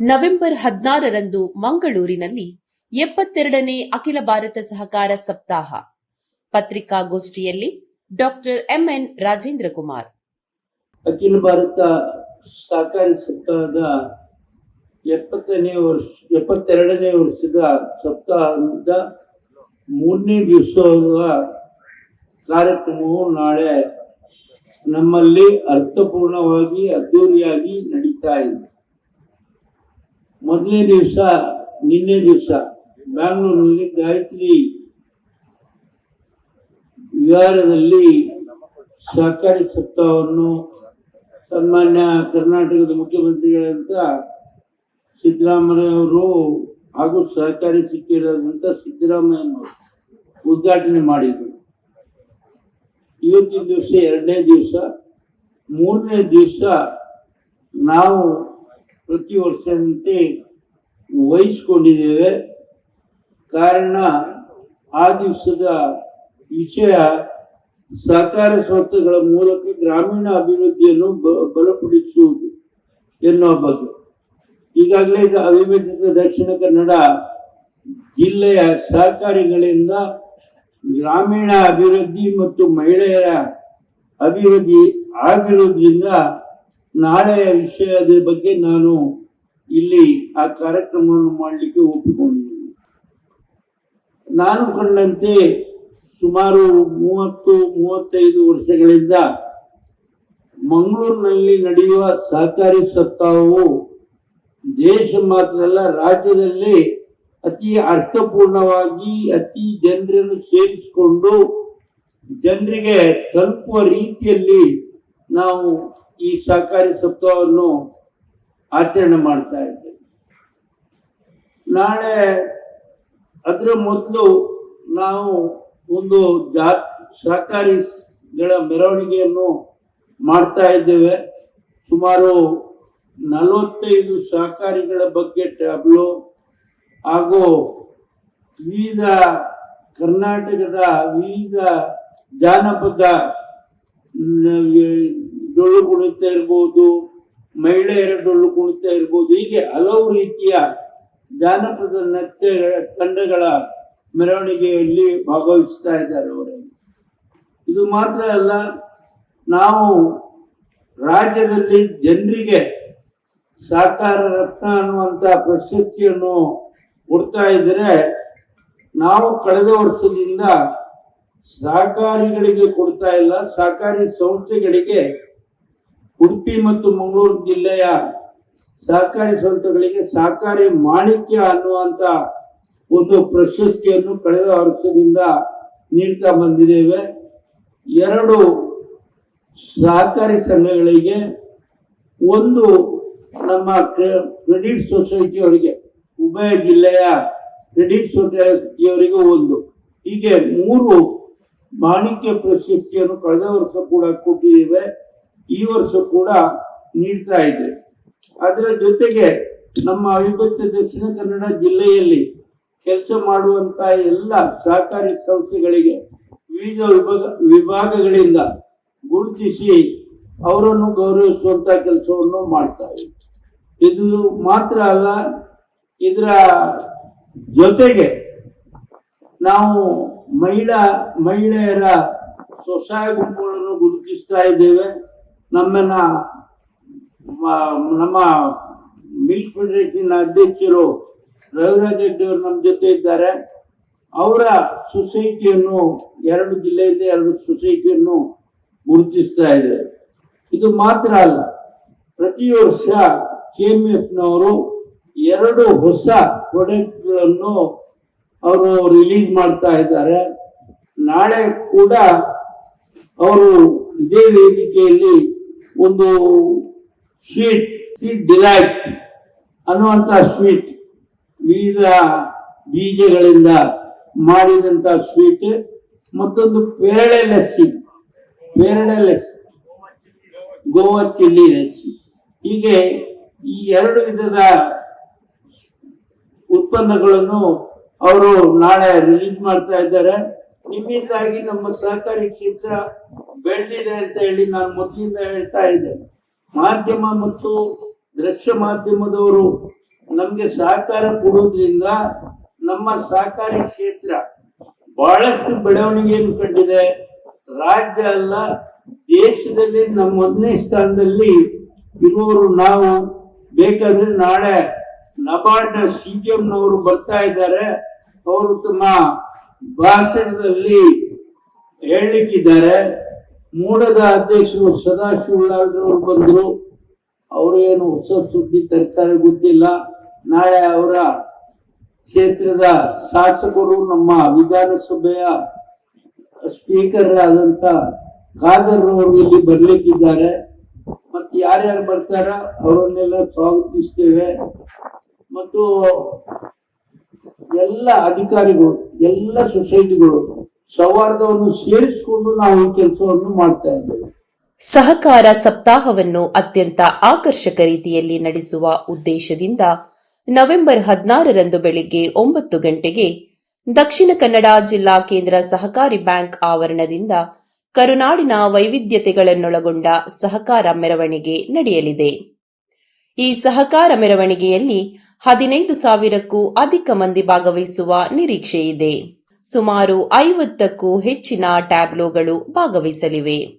November ಹದಿನಾರರಂದು ಮಂಗಳೂರಿನಲ್ಲಿ ಎಪ್ಪತ್ತೆರಡನೇ ಅಖಿಲ ಭಾರತ ಸಹಕಾರ ಸಪ್ತಾಹ. ಪತ್ರಿಕಾಗೋಷ್ಠಿಯಲ್ಲಿ ಡಾಕ್ಟರ್ ಎಂಎನ್ ರಾಜೇಂದ್ರ ಕುಮಾರ್ ಅಖಿಲ ಭಾರತ ಸಹಕಾರ ಸಪ್ತಾಹದ ಎಪ್ಪತ್ತನೇ ವರ್ಷ, ಎಪ್ಪತ್ತೆರಡನೇ ವರ್ಷದ ಸಪ್ತಾಹದ ಮೂರನೇ ದಿವಸದ ಕಾರ್ಯಕ್ರಮವು ನಾಳೆ ನಮ್ಮಲ್ಲಿ ಅರ್ಥಪೂರ್ಣವಾಗಿ ಅದ್ದೂರಿಯಾಗಿ ನಡೀತಾ ಇದೆ. ಮೊದಲನೇ ದಿವಸ, ನಿನ್ನೆ ದಿವಸ ಬ್ಯಾಂಗ್ಳೂರಿನಲ್ಲಿ ಗಾಯತ್ರಿ ವಿಹಾರದಲ್ಲಿ ಸಹಕಾರಿ ಸಪ್ತಾಹವನ್ನು ಸನ್ಮಾನ್ಯ ಕರ್ನಾಟಕದ ಮುಖ್ಯಮಂತ್ರಿಗಳಂತ ಸಿದ್ದರಾಮಯ್ಯವರು ಹಾಗೂ ಸಹಕಾರಿ ಸಚಿವರಾದಂಥ ಸಿದ್ದರಾಮಯ್ಯನವರು ಉದ್ಘಾಟನೆ ಮಾಡಿದರು. ಇವತ್ತಿನ ದಿವಸ ಎರಡನೇ ದಿವಸ. ಮೂರನೇ ದಿವಸ ನಾವು ಪ್ರತಿ ವರ್ಷದಂತೆ ವಹಿಸ್ಕೊಂಡಿದ್ದೇವೆ ಕಾರಣ, ಆ ದಿವಸದ ವಿಷಯ ಸಹಕಾರ ಸಂಸ್ಥೆಗಳ ಮೂಲಕ ಗ್ರಾಮೀಣ ಅಭಿವೃದ್ಧಿಯನ್ನು ಬಲಪಡಿಸುವುದು ಎನ್ನುವ ಬಗ್ಗೆ. ಈಗಾಗಲೇ ಇದು ಅವಿಭಜಿತ ದಕ್ಷಿಣ ಕನ್ನಡ ಜಿಲ್ಲೆಯ ಸಹಕಾರಿಗಳಿಂದ ಗ್ರಾಮೀಣ ಅಭಿವೃದ್ಧಿ ಮತ್ತು ಮಹಿಳೆಯರ ಅಭಿವೃದ್ಧಿ ಆಗಿರುವುದರಿಂದ ನಾಳೆಯ ವಿಷಯದ ಬಗ್ಗೆ ನಾನು ಇಲ್ಲಿ ಆ ಕಾರ್ಯಕ್ರಮವನ್ನು ಮಾಡಲಿಕ್ಕೆ ಒಪ್ಪಿಕೊಂಡಿದ್ದೇನೆ. ನಾನು ಕಂಡಂತೆ ಸುಮಾರು ಮೂವತ್ತು, ಮೂವತ್ತೈದು ವರ್ಷಗಳಿಂದ ಮಂಗಳೂರಿನಲ್ಲಿ ನಡೆಯುವ ಸಹಕಾರಿ ಸಪ್ತಾಹವು ದೇಶ ಮಾತ್ರ ಅಲ್ಲ, ರಾಜ್ಯದಲ್ಲಿ ಅತಿ ಅರ್ಥಪೂರ್ಣವಾಗಿ ಅತಿ ಜನರನ್ನು ಸೇರಿಸಿಕೊಂಡು ಜನರಿಗೆ ತಲುಪುವ ರೀತಿಯಲ್ಲಿ ನಾವು ಈ ಸಹಕಾರಿ ಸಪ್ತಾಹವನ್ನು ಆಚರಣೆ ಮಾಡ್ತಾ ಇದ್ದೇವೆ ನಾಳೆ ಅದರ ಮೊದಲು ನಾವು ಒಂದು ಜಾ ಸಹಕಾರಿಗಳ ಮೆರವಣಿಗೆಯನ್ನು ಮಾಡ್ತಾ ಇದ್ದೇವೆ. ಸುಮಾರು ನಲವತ್ತೈದು ಸಹಕಾರಿಗಳ ಬಗ್ಗೆ ಟ್ಯಾಬ್ಲು ಹಾಗೂ ವಿವಿಧ ಕರ್ನಾಟಕದ ವಿವಿಧ ಜಾನಪದ ಡೊಳ್ಳು ಕುಣಿತ ಇರ್ಬೋದು ಮಹಿಳೆಯರ ಡೊಳ್ಳು ಕುಣಿತ ಇರ್ಬೋದು, ಹೀಗೆ ಹಲವು ರೀತಿಯ ಜಾನಪದ ನೃತ್ಯ ತಂಡಗಳ ಮೆರವಣಿಗೆಯಲ್ಲಿ ಭಾಗವಹಿಸ್ತಾ ಇದ್ದಾರೆ ಅವರು. ಇದು ಮಾತ್ರ ಅಲ್ಲ, ನಾವು ರಾಜ್ಯದಲ್ಲಿ ಜನರಿಗೆ ಸಾಕಾರ ರತ್ನ ಅನ್ನುವಂಥ ಪ್ರಶಸ್ತಿಯನ್ನು ಕೊಡ್ತಾ ಇದ್ದರೆ ನಾವು ಕಳೆದ ವರ್ಷದಿಂದ ಸಹಕಾರಿಗಳಿಗೆ ಕೊಡ್ತಾ ಇಲ್ಲ, ಸಹಕಾರಿ ಸಂಸ್ಥೆಗಳಿಗೆ ಉಡುಪಿ ಮತ್ತು ಮಂಗಳೂರು ಜಿಲ್ಲೆಯ ಸಹಕಾರಿ ಸಂಸ್ಥೆಗಳಿಗೆ ಸಹಕಾರಿ ಮಾಣಿಕ್ಯ ಅನ್ನುವಂತ ಒಂದು ಪ್ರಶಸ್ತಿಯನ್ನು ಕಳೆದ ವರ್ಷದಿಂದ ನೀಡ್ತಾ ಬಂದಿದ್ದೇವೆ. ಎರಡು ಸಹಕಾರಿ ಸಂಘಗಳಿಗೆ ಒಂದು ನಮ್ಮ ಕ್ರೆ- ಕ್ರೆಡಿಟ್ ಸೊಸೈಟಿಯವರಿಗೆ, ಉಭಯ ಜಿಲ್ಲೆಯ ಕ್ರೆಡಿಟ್ ಸೊಸೈಟಿಯವರಿಗೂ ಒಂದು. ಹೀಗೆ ಮೂರು ಮಾಣಿಕ್ಯ ಪ್ರಶಸ್ತಿಯನ್ನು ಕಳೆದ ವರ್ಷ ಕೂಡ ಕೊಟ್ಟಿದ್ದೇವೆ. ಈ ವರ್ಷ ಕೂಡ ನೀಡ್ತಾ ಇದೆ. ಅದರ ಜೊತೆಗೆ ನಮ್ಮ ಅವಿಭಕ್ತ ದಕ್ಷಿಣ ಕನ್ನಡ ಜಿಲ್ಲೆಯಲ್ಲಿ ಕೆಲಸ ಮಾಡುವಂತ ಎಲ್ಲ ಸಹಕಾರಿ ಸಂಸ್ಥೆಗಳಿಗೆ, ವಿವಿಧ ವಿಭಾಗ, ವಿಭಾಗಗಳಿಂದ ಗುರುತಿಸಿ ಅವರನ್ನು ಗೌರವಿಸುವಂತ ಕೆಲಸವನ್ನು ಮಾಡ್ತಾರೆ ಇದು ಮಾತ್ರ ಅಲ್ಲ, ಇದರ ಜೊತೆಗೆ ನಾವು ಮಹಿಳಾ, ಮಹಿಳೆಯರ ಸ್ವಸಹಾಯ ಗುಂಪುಗಳನ್ನು ಗುರುತಿಸ್ತಾ ಇದ್ದೇವೆ. ನಮ್ಮನ್ನ ನಮ್ಮ ಮಿಲ್ಕ್ ಫೆಡರೇಷನ್ ಅಧ್ಯಕ್ಷರು ರವಿರಾಜ್ ರೆಡ್ಡಿ ಅವರು ನಮ್ಮ ಜೊತೆ ಇದ್ದಾರೆ. ಅವರ ಸೊಸೈಟಿಯನ್ನು ಎರಡು ಜಿಲ್ಲೆಯಿಂದ ಎರಡು ಸೊಸೈಟಿಯನ್ನು ಗುರುತಿಸ್ತಾ ಇದೆ ಇದು ಮಾತ್ರ ಅಲ್ಲ, ಪ್ರತಿ ವರ್ಷ ಕೆಎಂಎಫ್ನವರು ಎರಡು ಹೊಸ ಪ್ರಾಡಕ್ಟ್ಗಳನ್ನು ಅವರು ರಿಲೀಸ್ ಮಾಡ್ತಾ ಇದ್ದಾರೆ. ನಾಳೆ ಕೂಡ ಅವರು ಇದೇ ವೇದಿಕೆಯಲ್ಲಿ ಒಂದು ಸ್ವೀಟ್ ಸ್ವೀಟ್ ಡಿಲೈಟ್ ಅನ್ನುವಂಥ ಸ್ವೀಟ್ ವಿವಿಧ ಬೀಜಗಳಿಂದ ಮಾಡಿದಂಥ ಸ್ವೀಟ್ ಮತ್ತೊಂದು ಪೇರಳೆ ಲಸ್ಸಿ ಪೇರಳೆ ಲಸ್ಸಿ ಗೋವಾ ಚಿಲ್ಲಿ ಲಸ್ಸಿ ಹೀಗೆ ಈ ಎರಡು ವಿಧದ ಉತ್ಪನ್ನಗಳನ್ನು ಅವರು ನಾಳೆ ರಿಲೀಸ್ ಮಾಡ್ತಾ ಇದ್ದಾರೆ. ನಿಮ್ಮಿಂದಾಗಿ ನಮ್ಮ ಸಹಕಾರಿ ಕ್ಷೇತ್ರ ಬೆಳೆದಿದೆ ಅಂತ ಹೇಳಿ ನಾನು ಮೊದಲಿಂದ ಹೇಳ್ತಾ ಇದ್ದೆ. ಮಾಧ್ಯಮ ಮತ್ತು ದೃಶ್ಯ ಮಾಧ್ಯಮದವರು ನಮ್ಗೆ ಸಹಕಾರ ಕೊಡೋದ್ರಿಂದ ನಮ್ಮ ಸಹಕಾರಿ ಕ್ಷೇತ್ರ ಬಹಳಷ್ಟು ಬೆಳವಣಿಗೆಯನ್ನು ಕಂಡಿದೆ. ರಾಜ್ಯ ಅಲ್ಲ, ದೇಶದಲ್ಲಿ ನಮ್ಮ ಮೊದಲನೇ ಸ್ಥಾನದಲ್ಲಿ ಇರುವವರು ನಾವು. ಬೇಕಾದ್ರೆ ನಾಳೆ ನಬಾರ್ಡ್ ಸಿ ನವರು ಬರ್ತಾ ಇದ್ದಾರೆ. ಅವರು ತಮ್ಮ ಭಾಷಣದಲ್ಲಿ ಹೇಳಲಿಕ್ಕಿದ್ದಾರೆ ಮೂಡದ ಅಧ್ಯಕ್ಷರು ಸದಾಶಿವಲಾಲ್ರವರು ಬಂದರು. ಅವರೇನು ಹೊಸ ಸುದ್ದಿ ತರ್ತಾರೆ ಗೊತ್ತಿಲ್ಲ. ನಾಳೆ ಅವರ ಕ್ಷೇತ್ರದ ಶಾಸಕರು ನಮ್ಮ ವಿಧಾನಸಭೆಯ ಸ್ಪೀಕರ್ ಆದಂತ ಖಾದರ್ ಅವರು ಇಲ್ಲಿ ಬರ್ಲಿಕ್ಕಿದ್ದಾರೆ. ಮತ್ತೆ ಯಾರ್ಯಾರು ಬರ್ತಾರ ಅವರನ್ನೆಲ್ಲ ಸ್ವಾಗತಿಸ್ತೇವೆ. ಮತ್ತು ಎಲ್ಲ ಅಧಿಕಾರಿಗಳು ಎಲ್ಲ ಸೊಸೈಟಿಗಳು ಸೌಹಾರ್ದವನ್ನು ಸೇರಿಸಿಕೊಂಡು ನಾವು ಕೆಲಸವನ್ನು ಮಾಡ್ತಾ ಇದ್ದೇವೆ. ಸಹಕಾರ ಸಪ್ತಾಹವನ್ನು ಅತ್ಯಂತ ಆಕರ್ಷಕ ರೀತಿಯಲ್ಲಿ ನಡೆಸುವ ಉದ್ದೇಶದಿಂದ ನವೆಂಬರ್ ಹದಿನಾರರಂದು ಬೆಳಿಗ್ಗೆ ಒಂಬತ್ತು ಗಂಟೆಗೆ ದಕ್ಷಿಣ ಕನ್ನಡ ಜಿಲ್ಲಾ ಕೇಂದ್ರ ಸಹಕಾರಿ ಬ್ಯಾಂಕ್ ಆವರಣದಿಂದ ಕರುನಾಡಿನ ವೈವಿಧ್ಯತೆಗಳನ್ನೊಳಗೊಂಡ ಸಹಕಾರ ಮೆರವಣಿಗೆ ನಡೆಯಲಿದೆ. ಈ ಸಹಕಾರ ಮೆರವಣಿಗೆಯಲ್ಲಿ ಹದಿನೈದು ಸಾವಿರಕ್ಕೂ ಅಧಿಕ ಮಂದಿ ಭಾಗವಹಿಸುವ ನಿರೀಕ್ಷೆ ಇದೆ ಸುಮಾರು ಐವತ್ತಕ್ಕೂ ಹೆಚ್ಚಿನ ಟ್ಯಾಬ್ಲೋಗಳು ಭಾಗವಹಿಸಲಿವೆ.